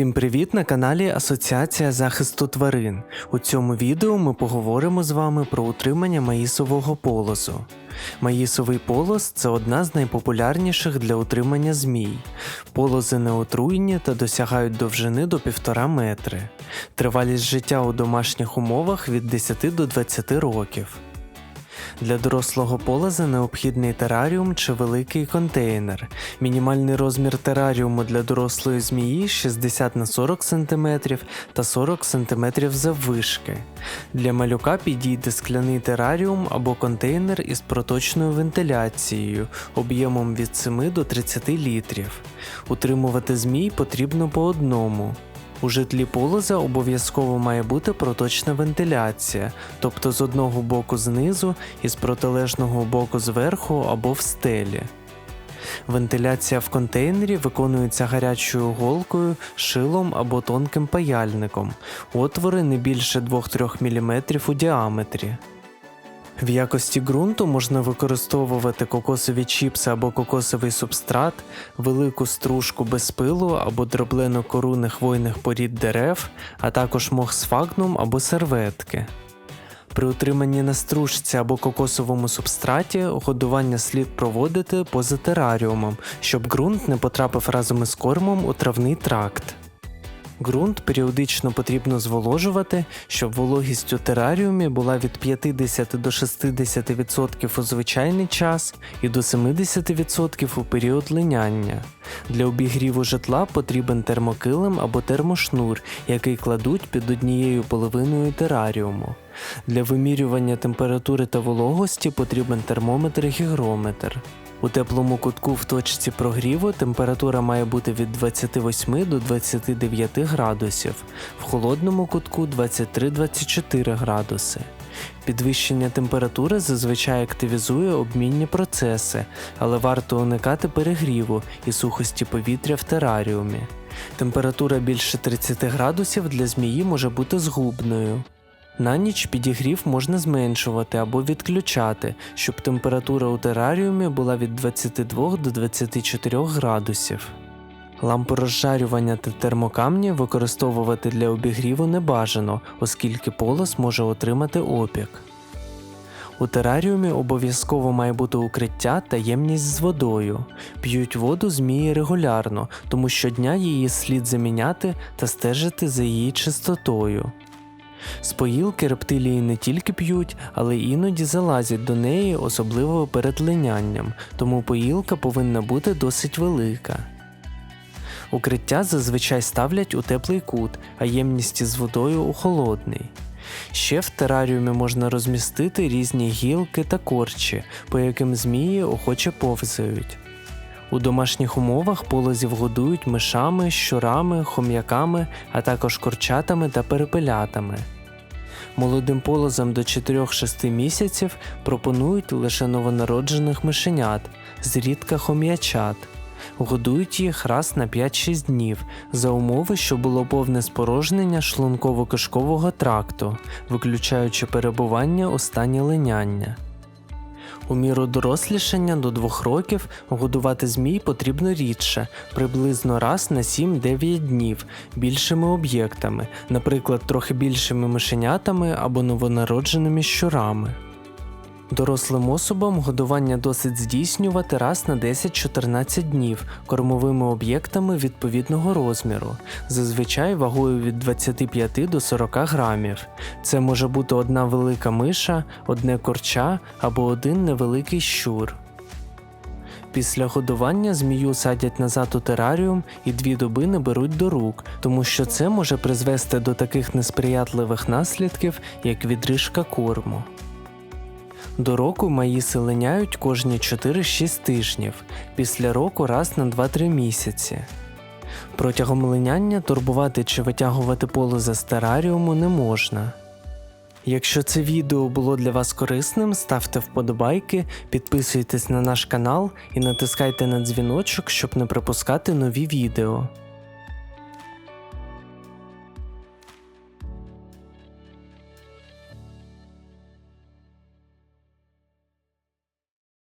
Всім привіт на каналі Асоціація захисту тварин. У цьому відео ми поговоримо з вами про утримання маїсового полозу. Маїсовий полоз це одна з найпопулярніших для утримання змій. Полози не отруйні та досягають довжини до 1,5 метри. Тривалість життя у домашніх умовах від 10 до 20 років. Для дорослого полоза необхідний тераріум чи великий контейнер. Мінімальний розмір тераріуму для дорослої змії 60 на 40 см та 40 см заввишки. Для малюка підійде скляний тераріум або контейнер із проточною вентиляцією об'ємом від 7 до 30 літрів. Утримувати змій потрібно по одному. У житлі полоза обов'язково має бути проточна вентиляція, тобто з одного боку знизу і з протилежного боку зверху або в стелі. Вентиляція в контейнері виконується гарячою голкою, шилом або тонким паяльником, отвори не більше 2-3 мм у діаметрі. В якості ґрунту можна використовувати кокосові чіпси або кокосовий субстрат, велику стружку без пилу або дроблену кору нехвойних порід дерев, а також мох сфагнум або серветки. При утриманні на стружці або кокосовому субстраті годування слід проводити поза тераріумом, щоб ґрунт не потрапив разом із кормом у травний тракт. Ґрунт періодично потрібно зволожувати, щоб вологість у тераріумі була від 50 до 60% у звичайний час і до 70% у період линяння. Для обігріву житла потрібен термокилим або термошнур, який кладуть під однією половиною тераріуму. Для вимірювання температури та вологості потрібен термометр і гігрометр. У теплому кутку в точці прогріву температура має бути від 28 до 29 градусів, в холодному кутку 23-24 градуси. Підвищення температури зазвичай активізує обмінні процеси, але варто уникати перегріву і сухості повітря в тераріумі. Температура більше 30 градусів для змії може бути згубною. На ніч підігрів можна зменшувати або відключати, щоб температура у тераріумі була від 22 до 24 градусів. Лампу розжарювання та термокамні використовувати для обігріву не бажано, оскільки полос може отримати опік. У тераріумі обов'язково має бути укриття та ємність з водою. П'ють воду змії регулярно, тому щодня її слід заміняти та стежити за її чистотою. З поїлки рептилії не тільки п'ють, але іноді залазять до неї, особливо перед линянням, тому поїлка повинна бути досить велика. Укриття зазвичай ставлять у теплий кут, а ємність із водою у холодний. Ще в тераріумі можна розмістити різні гілки та корчі, по яким змії охоче повзають. У домашніх умовах полозів годують мишами, щурами, хом'яками, а також корчатами та перепелятами. Молодим полозам до 4-6 місяців пропонують лише новонароджених мишенят, зрідка хом'ячат. Годують їх раз на 5-6 днів за умови, що було повне спорожнення шлунково-кишкового тракту, виключаючи перебування у стані линяння. У міру дорослішання до 2 років годувати змій потрібно рідше, приблизно раз на 7-9 днів, більшими об'єктами, наприклад, трохи більшими мишенятами або новонародженими щурами. Дорослим особам годування досить здійснювати раз на 10-14 днів кормовими об'єктами відповідного розміру, зазвичай вагою від 25 до 40 грамів. Це може бути одна велика миша, одне корча або один невеликий щур. Після годування змію садять назад у тераріум і дві доби не беруть до рук, тому що це може призвести до таких несприятливих наслідків, як відрижка корму. До року маїси линяють кожні 4-6 тижнів, після року раз на 2-3 місяці. Протягом линяння турбувати чи витягувати полоза з тераріуму не можна. Якщо це відео було для вас корисним, ставте вподобайки, підписуйтесь на наш канал і натискайте на дзвіночок, щоб не пропускати нові відео.